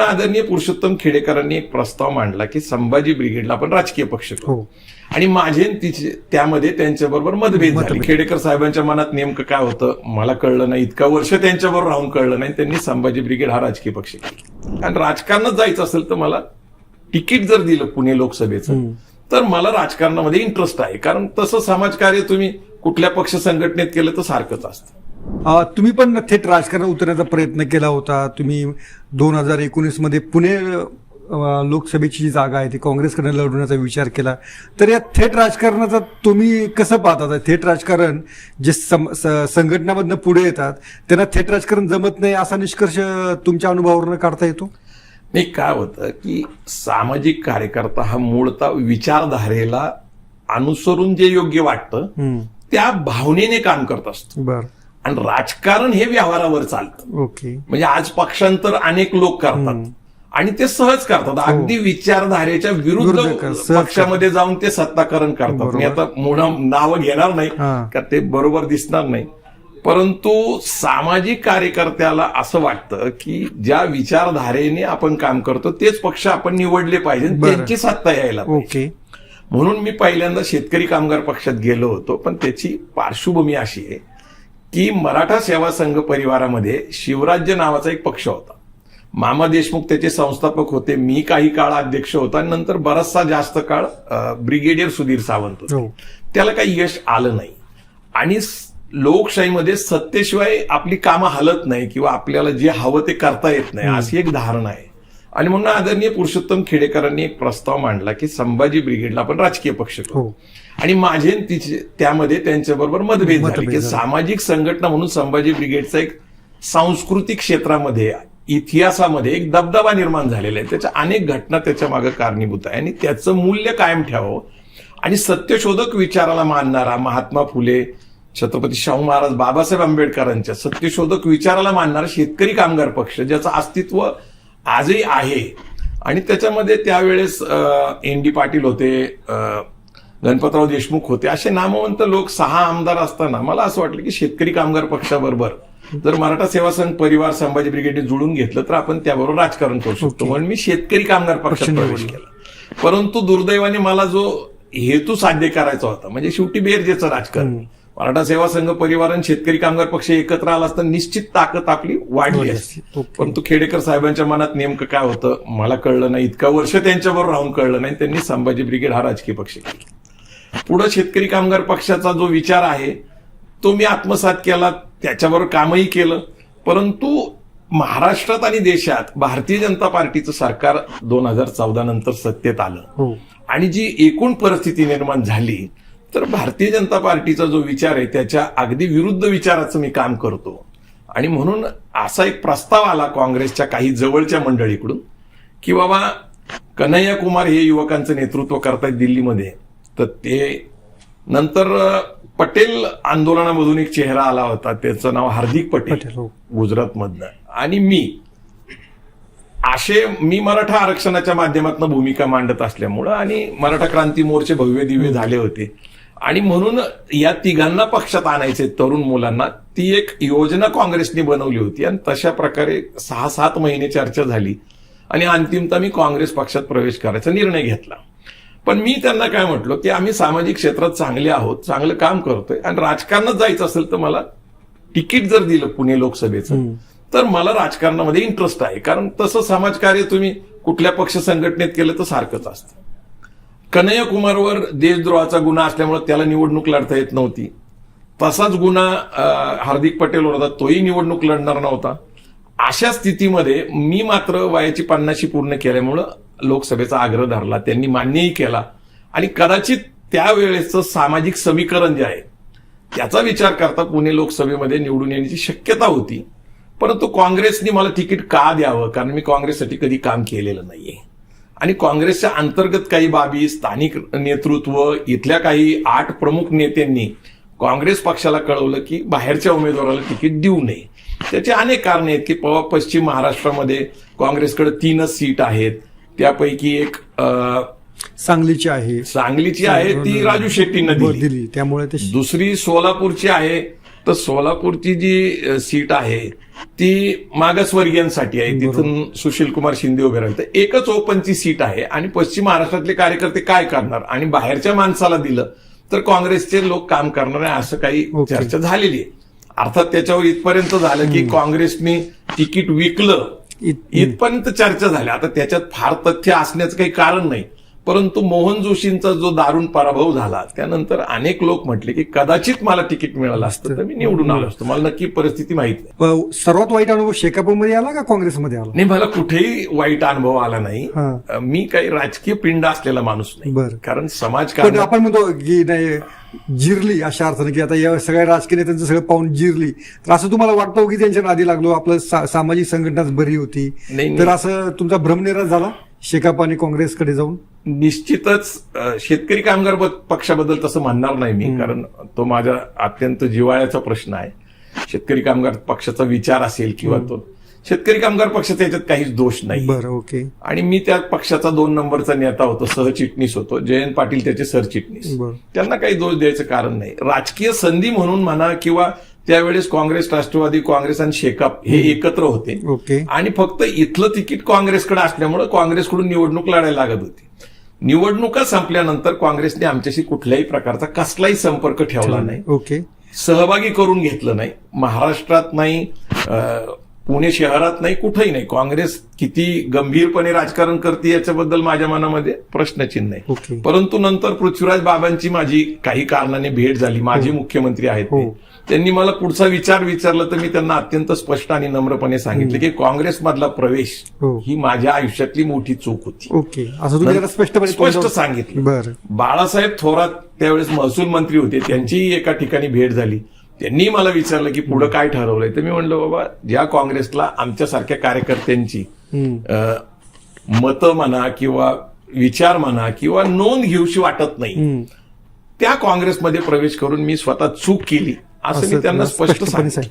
आदरणीय पुरुषोत्तम खेडेकरांनी एक प्रस्ताव मांडला की संभाजी ब्रिगेडला आपण राजकीय पक्ष करू. हो. आणि माझे तिचे त्यामध्ये त्यांच्याबरोबर मतभेद झाले. खेडेकर साहेबांच्या मनात नेमकं काय होतं मला कळलं नाही. इतका वर्ष त्यांच्याबरोबर राहून कळलं नाही. त्यांनी संभाजी ब्रिगेड हा राजकीय पक्ष केला. आणि राजकारणात जायचं असेल तर मला तिकीट जर दिलं पुणे लोकसभेचं तर मला राजकारणामध्ये इंटरेस्ट आहे. कारण तसं समाजकार्य तुम्ही कुठल्या पक्ष संघटनेत केलं तर सारखंच असतं. तुम्ही पण थेट राजकारणात उतरण्याचा प्रयत्न केला होता. तुम्ही दोन हजार एकोणीसमध्ये पुणे लोकसभेची जी जागा आहे ती काँग्रेसकडे लढवण्याचा विचार केला. तर या थेट राजकारणाचा तुम्ही कसं पाहता थेट राजकारण जे संघटनामधनं पुढे येतात त्यांना थेट राजकारण जमत नाही असा निष्कर्ष तुमच्या अनुभवावरून काढता येतो? नाही काय होतं की सामाजिक कार्यकर्ता हा मूळता विचारधारेला अनुसरून जे योग्य वाटतं त्या भावनेने काम करत असतो. बर. आणि राजकारण हे व्यवहारावर चालतं. ओके. म्हणजे आज पक्षांतर अनेक लोक करतात. आणि ते सहज करतात. अगदी विचारधारेच्या विरुद्ध पक्षामध्ये जाऊन ते सत्ताकरण करतात. मी आता मुळा- नावं घेणार नाही हा. का ते बरोबर दिसणार नाही. परंतु सामाजिक कार्यकर्त्याला असं वाटतं की ज्या विचारधारेने आपण काम करतो तेच पक्ष आपण निवडले पाहिजे. त्यांची सत्ता यायला. ओके. म्हणून मी पहिल्यांदा शेतकरी कामगार पक्षात गेलो होतो पण त्याची पार्श्वभूमी अशी आहे की मराठा सेवा संघ परिवारामध्ये शिवराज्य नावाचा एक पक्ष होता. मामा देशमुख त्याचे संस्थापक होते. मी काही काळ अध्यक्ष होता. नंतर बराचसा जास्त काळ ब्रिगेडियर सुधीर सावंत होते. हो. त्याला काही यश आलं नाही. आणि लोकशाहीमध्ये सत्तेशिवाय आपली कामं हलत नाही किंवा आपल्याला जे हवं ते करता येत नाही अशी एक धारणा आहे. आणि म्हणून आदरणीय पुरुषोत्तम खेडेकरांनी एक प्रस्ताव मांडला की संभाजी ब्रिगेडला आपण राजकीय पक्ष करू. हो. आणि माझे तिचे त्यामध्ये त्यांच्याबरोबर मतभेद झाले. की. सामाजिक संघटना म्हणून संभाजी ब्रिगेडचा एक सांस्कृतिक क्षेत्रामध्ये इतिहासामध्ये एक दबदबा निर्माण झालेला आहे. त्याच्या अनेक घटना त्याच्यामागे कारणीभूत आहे. आणि त्याचं मूल्य कायम ठेवावं. आणि सत्यशोधक विचाराला मानणारा महात्मा फुले छत्रपती शाहू महाराज बाबासाहेब आंबेडकरांच्या सत्यशोधक विचाराला मानणारा शेतकरी कामगार पक्ष ज्याचं अस्तित्व आजही आहे. आणि त्याच्यामध्ये त्यावेळेस एन डी पाटील होते गणपतराव देशमुख होते. असे नामवंत लोक सहा आमदार असताना मला असं वाटलं की शेतकरी कामगार पक्षाबरोबर जर मराठा सेवा संघ परिवार संभाजी ब्रिगेडने जुळून घेतलं तर आपण त्याबरोबर राजकारण करू शकतो. म्हणून मी शेतकरी कामगार पक्षात पक्ष प्रवेश. केला. परंतु दुर्दैवाने मला जो हेतू साध्य करायचा होता म्हणजे शेवटी बेरजेचं राजकारण. मराठा सेवा संघ परिवार आणि शेतकरी कामगार पक्ष एकत्र आला असता निश्चित ताकद आपली वाढली असती. परंतु खेडेकर साहेबांच्या मनात नेमकं काय होतं मला कळलं नाही. इतका वर्ष त्यांच्याबरोबर राहून कळलं नाही. त्यांनी संभाजी ब्रिगेड हा राजकीय पक्ष केला. पुढे शेतकरी कामगार पक्षाचा जो विचार आहे तो मी आत्मसात केला त्याच्याबरोबर कामही केलं. परंतु महाराष्ट्रात आणि देशात भारतीय जनता पार्टीचं सरकार दोन हजार चौदा नंतर सत्तेत आलं. हो. आणि जी एकूण परिस्थिती निर्माण झाली तर भारतीय जनता पार्टीचा जो विचार आहे त्याच्या अगदी विरुद्ध विचाराचं मी काम करतो. आणि म्हणून असा एक प्रस्ताव आला काँग्रेसच्या काही जवळच्या मंडळीकडून की बाबा कन्हैया कुमार हे युवकांचं नेतृत्व करतायत दिल्लीमध्ये. तर ते नंतर पटेल आंदोलनामधून एक चेहरा आला होता. त्याचं नाव हार्दिक पटेल. पटेल हो. गुजरातमधनं. आणि मी असे मी मराठा आरक्षणाच्या माध्यमातून भूमिका मांडत असल्यामुळं आणि मराठा क्रांती मोर्चे भव्य दिव्य झाले होते. आणि म्हणून या तिघांना पक्षात आणायचे तरुण मुलांना ती एक योजना काँग्रेसने बनवली होती आणि तशा प्रकारे सहा सात महिने चर्चा झाली. आणि अंतिमता मी काँग्रेस पक्षात प्रवेश करायचा निर्णय घेतला. पण मी त्यांना काय म्हटलो की आम्ही सामाजिक क्षेत्रात चांगले आहोत चांगलं काम करतोय आणि राजकारणात जायचं असेल तर मला तिकीट जर दिलं पुणे लोकसभेचं तर मला राजकारणामध्ये इंटरेस्ट आहे. कारण तसं समाजकार्य तुम्ही कुठल्या पक्ष संघटनेत केलं तर सारखंच असतं. कन्हैया कुमारवर देशद्रोहाचा गुन्हा असल्यामुळे त्याला निवडणूक लढता येत नव्हती. तसाच गुन्हा हार्दिक पटेल होता तोही निवडणूक लढणार नव्हता. अशा स्थितीमध्ये मी मात्र वयाची पन्नाशी पूर्ण केल्यामुळं लोकसभेचा आग्रह धरला त्यांनी मान्यही केला. आणि कदाचित त्यावेळेचं सामाजिक समीकरण जे आहे त्याचा विचार करता पुणे लोकसभेमध्ये निवडून येण्याची शक्यता होती. परंतु काँग्रेसने मला तिकीट का द्यावं? कारण मी काँग्रेससाठी कधी काम केलेलं नाहीये. आणि काँग्रेसच्या अंतर्गत काही बाबी स्थानिक नेतृत्व इथल्या काही आठ प्रमुख नेत्यांनी काँग्रेस पक्षाला कळवलं की बाहेरच्या उमेदवाराला तिकीट देऊ नये. त्याचे अनेक कारणे आहेत की पश्चिम महाराष्ट्रामध्ये काँग्रेसकडे तीनच सीट आहेत. त्यापैकी एक सांगलीची आहे. सांगलीची आहे ती राजू शेट्टींना दिली दिली त्यामुळे दुसरी सोलापूरची आहे. तर सोलापूरची जी सीट आहे ती मागासवर्गीयांसाठी आहे. तिथून सुशील कुमार शिंदे उभे राहिले. तर एकच ओपनची सीट आहे आणि पश्चिम महाराष्ट्रातले कार्यकर्ते काय करणार? आणि बाहेरच्या माणसाला दिलं तर काँग्रेसचे लोक काम करणार आहे असं काही. चर्चा झालेली आहे. अर्थात त्याच्यावर इथपर्यंत झालं की काँग्रेसने तिकीट विकलं इथपर्यंत चर्चा झाल्या आता त्याच्यात फार तथ्य असण्याचं काही कारण नाही. परंतु मोहन जोशींचा जो दारुण पराभव झाला त्यानंतर अनेक लोक म्हटले की कदाचित मला तिकीट मिळालं असतं तर मी निवडून आलो असतो. मला नक्की परिस्थिती माहीत सर्वात वाईट अनुभव शेकापमध्ये आला का काँग्रेसमध्ये आला? नाही मला कुठेही वाईट अनुभव आला नाही. मी काही राजकीय पिंड असलेला माणूस नाही. बरं. कारण समाजकारण आपण म्हणतो की नाही जिरली अशा अर्थाने की आता या सगळ्या राजकीय नेत्यांचं सगळं पाहून जिरली. तर असं तुम्हाला वाटतं हो की त्यांच्या नादी लागलो आपलं सा- सामाजिक संघटनाच बरी होती. तर असं तुमचा भ्रमनिराश झाला शेकाप आणि काँग्रेसकडे जाऊन? निश्चितच शेतकरी कामगार पक्षाबद्दल तसं म्हणणार नाही मी कारण तो माझ्या अत्यंत जिव्हाळ्याचा प्रश्न आहे. शेतकरी कामगार पक्षाचा विचार असेल किंवा तो शेतकरी कामगार पक्षाचा याच्यात काहीच दोष नाही. बरं ओके. आणि मी त्या पक्षाचा दोन नंबरचा नेता होतो सहचिटणीस होतो जयंत पाटील त्याचे सरचिटणीस. त्यांना काही दोष द्यायचं कारण नाही. राजकीय संधी म्हणून म्हणा किंवा त्यावेळेस काँग्रेस राष्ट्रवादी काँग्रेस आणि शेकाप हे एकत्र होते. ओके. आणि फक्त इथलं तिकीट काँग्रेसकडे असल्यामुळे काँग्रेसकडून निवडणूक लढायला लागत होती. निवडणुका संपल्यानंतर काँग्रेसने आमच्याशी कुठल्याही प्रकारचा कसलाही संपर्क ठेवला नाही. ओके. सहभागी करून घेतलं नाही. महाराष्ट्रात नाही पुणे शहरात नाही कुठेही नाही. काँग्रेस किती गंभीरपणे राजकारण करते याच्याबद्दल माझ्या मनामध्ये प्रश्नचिन्ह आहे. ओके. परंतु नंतर पृथ्वीराज बाबांची माझी काही कारणाने भेट झाली. माझे मुख्यमंत्री आहेत. हो. त्यांनी मला पुढचा विचार विचारला तर मी त्यांना अत्यंत स्पष्ट आणि नम्रपणे सांगितले की काँग्रेसमधला प्रवेश हो. ही माझ्या आयुष्यातली मोठी चूक होती. ओके. स्पष्टपणे स्पष्ट सांगितलं. बाळासाहेब थोरात त्यावेळेस महसूल मंत्री होते. त्यांचीही एका ठिकाणी भेट झाली. त्यांनी मला विचारलं की पुढे काय ठरवलंय तर मी म्हणलं बाबा ज्या काँग्रेसला आमच्यासारख्या कार्यकर्त्यांची. मतं म्हणा किंवा विचार म्हणा किंवा नोंद घेऊशी वाटत नाही. त्या काँग्रेसमध्ये प्रवेश करून मी स्वतः चूक केली असं मी त्यांना स्पष्ट सांगितलं सांग